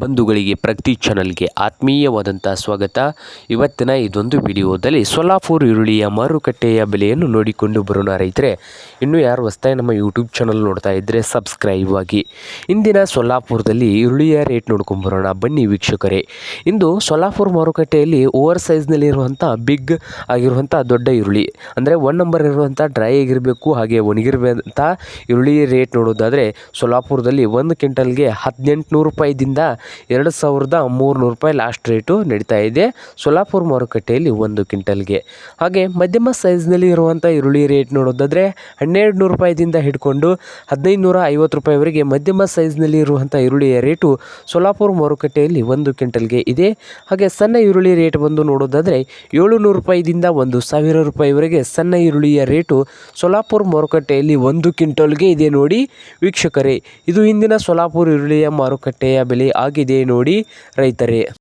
ಬಂಧುಗಳಿಗೆ ಪ್ರಗತಿ ಚಾನಲ್ಗೆ ಆತ್ಮೀಯವಾದಂಥ ಸ್ವಾಗತ. ಇವತ್ತಿನ ಇದೊಂದು ವಿಡಿಯೋದಲ್ಲಿ ಸೊಲಾಪುರ್ ಈರುಳ್ಳಿಯ ಮಾರುಕಟ್ಟೆಯ ಬೆಲೆಯನ್ನು ನೋಡಿಕೊಂಡು ಬರೋಣ ರೈತರೆ. ಇನ್ನು ಯಾರು ಹೊಸ್ತಾಯಿ ನಮ್ಮ ಯೂಟ್ಯೂಬ್ ಚಾನಲ್ ನೋಡ್ತಾ ಇದ್ದರೆ ಸಬ್ಸ್ಕ್ರೈಬ್ ಆಗಿ. ಇಂದಿನ ಸೊಲ್ಲಾಪುರದಲ್ಲಿ ಈರುಳ್ಳಿಯ ರೇಟ್ ನೋಡ್ಕೊಂಬರೋಣ ಬನ್ನಿ ವೀಕ್ಷಕರೇ. ಇಂದು ಸೊಲ್ಲಾಪುರ್ ಮಾರುಕಟ್ಟೆಯಲ್ಲಿ ಓವರ್ ಸೈಜ್ನಲ್ಲಿರುವಂಥ ಬಿಗ್ ಆಗಿರುವಂಥ ದೊಡ್ಡ ಈರುಳ್ಳಿ, ಅಂದರೆ ಒನ್ ನಂಬರ್ ಇರುವಂಥ ಡ್ರೈ ಆಗಿರಬೇಕು, ಹಾಗೆ ಒಣಗಿರುವಂಥ ಈರುಳ್ಳಿ ರೇಟ್ ನೋಡೋದಾದರೆ ಸೊಲ್ಲಾಪುರದಲ್ಲಿ ಒಂದು ಕ್ವಿಂಟಲ್ಗೆ ಹದಿನೆಂಟುನೂರು ರೂಪಾಯಿದಿಂದ ಎರಡು ಸಾವಿರದ ಮೂರುನೂರು ರೂಪಾಯಿ ಲಾಸ್ಟ್ ರೇಟು ನಡೀತಾ ಇದೆ. ಸೋಲಾಪುರ ಮಾರುಕಟ್ಟೆಯಲ್ಲಿ ಒಂದು ಕ್ವಿಂಟಲ್ಗೆ. ಹಾಗೆ ಮಧ್ಯಮ ಸೈಜ್ನಲ್ಲಿ ಇರುವಂಥ ಈರುಳ್ಳಿ ರೇಟ್ ನೋಡೋದಾದರೆ ಹನ್ನೆರಡು ನೂರು ರೂಪಾಯಿದಿಂದ ಹಿಡ್ಕೊಂಡು ಹದಿನೈದು ನೂರ ಐವತ್ತು ರೂಪಾಯಿವರೆಗೆ ಮಧ್ಯಮ ಸೈಜ್ನಲ್ಲಿ ಇರುವಂಥ ಈರುಳ್ಳಿಯ ರೇಟು ಸೋಲಾಪುರ ಮಾರುಕಟ್ಟೆಯಲ್ಲಿ ಒಂದು ಕ್ವಿಂಟಲ್ಗೆ ಇದೆ. ಹಾಗೆ ಸಣ್ಣ ಈರುಳ್ಳಿ ರೇಟ್ ಬಂದು ನೋಡೋದಾದರೆ ಏಳುನೂರು ರೂಪಾಯಿದಿಂದ ಒಂದು ಸಾವಿರ ರೂಪಾಯಿವರೆಗೆ ಸಣ್ಣ ಈರುಳ್ಳಿಯ ರೇಟು ಸೋಲಾಪುರ ಮಾರುಕಟ್ಟೆಯಲ್ಲಿ ಒಂದು ಕ್ವಿಂಟಲ್ಗೆ ಇದೆ ನೋಡಿ ವೀಕ್ಷಕರೇ. ಇದು ಇಂದಿನ ಸೋಲಾಪುರ ಈರುಳ್ಳಿಯ ಮಾರುಕಟ್ಟೆಯ ಬೆಲೆ ಆಗಿದೆ ನೋಡಿ ರೈತರೇ.